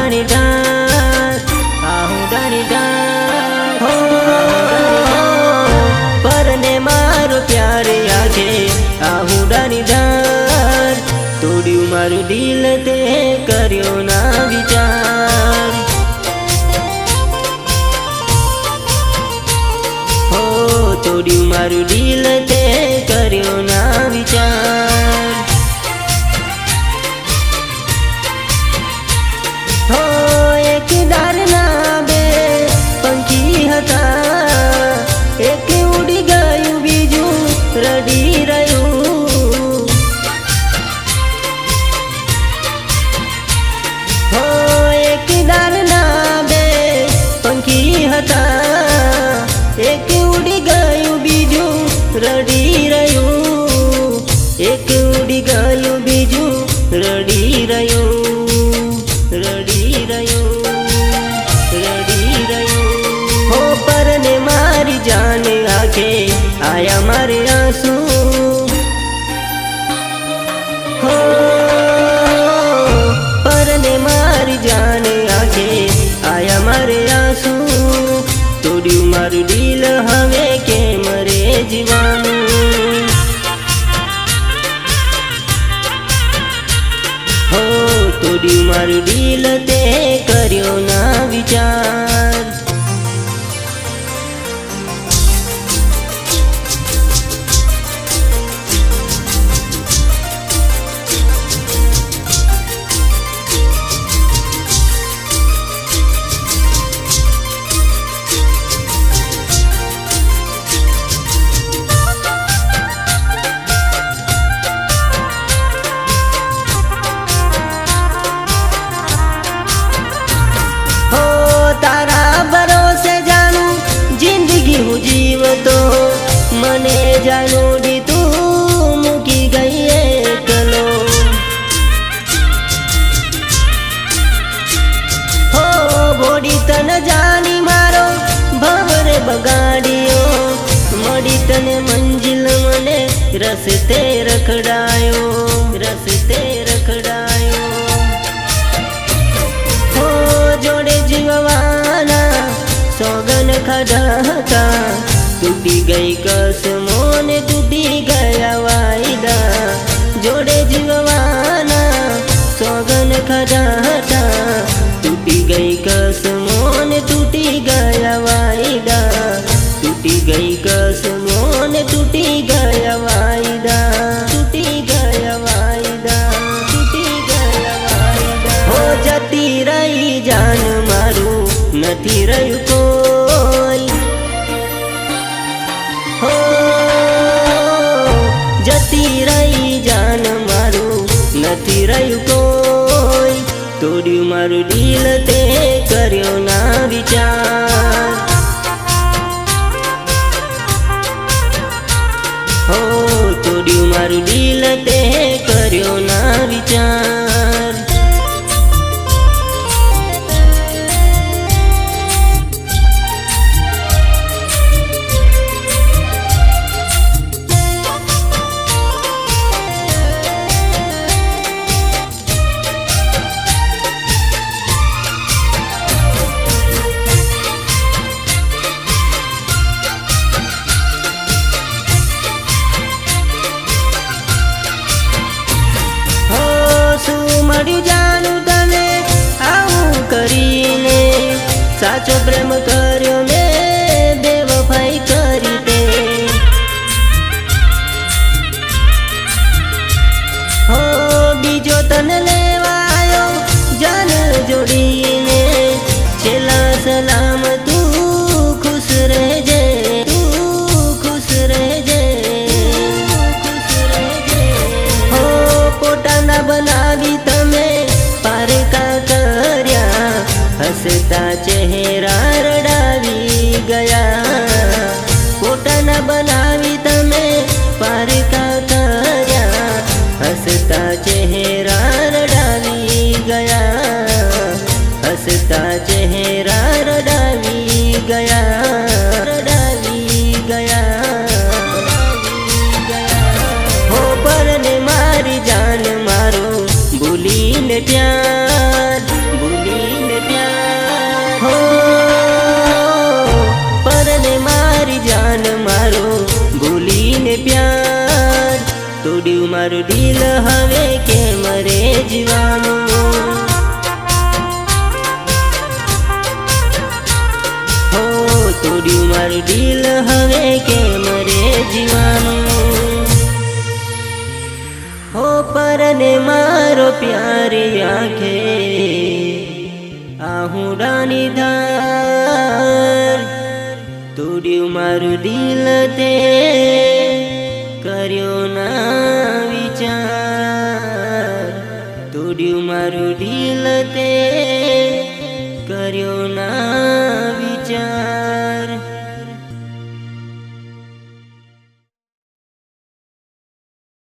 પ્યારે આખે આહું પરને મારો પ્યારે આજે, આહું ડાણી ડાર તોડ્યું મારું દિલ તે કર્યો ના વિચાર. તોડ્યું મારું દિલ તે કર્યો હતા. એક ઉડી ગયું, બીજું રડી રહ્યું. એક ઉડી ગયું, બીજું રડી રહ્યું. રડી રહ્યું રડી રહ્યું. હો પરને મારી જાન આખે આયા મારે આંસુ. તોડ્યું મારું દિલ તે કર્યો ના વિચાર. મને જાણું દી તું મૂકી ગઈ હો બોડી તન જાણી મારો ભવરે બગાડ્યો મળી તને મંજિલ મને રસ્તે રખડાયો રસ્તે રખડાયો હો જોડે જીવવાના સોગન ખડાતા તૂટી ગઈ ગઈ તૂટી રહી જાન મારું કોઈ જતી રહી જાન મારું નથી રહ્યું કોઈ તોડ્યું મારું દિલ તે કર્યો ના વિચાર શું જાનું તને, આવું કરીને. સાચો પ્રેમ કર્યો મેં કરી તે હો, બીજો તને લેવાયો જાન જોડીને. છેલ્લા સલામ હસતા ચહેરા રડાવી ગયા. પોતાના બનાવી તમે પારકા કર્યા. હસતા ચહેરા મારું દિલ હવે કે મરે જીવાનું હો તોડ્યું મારું દિલ હવે કે મરે જીવાનું હો, પરને મારો પ્યારી આંખે, આહુડાની ધાર. તોડ્યું મારું દિલ તે કર્યો ના. मा ढीले को ना विचार।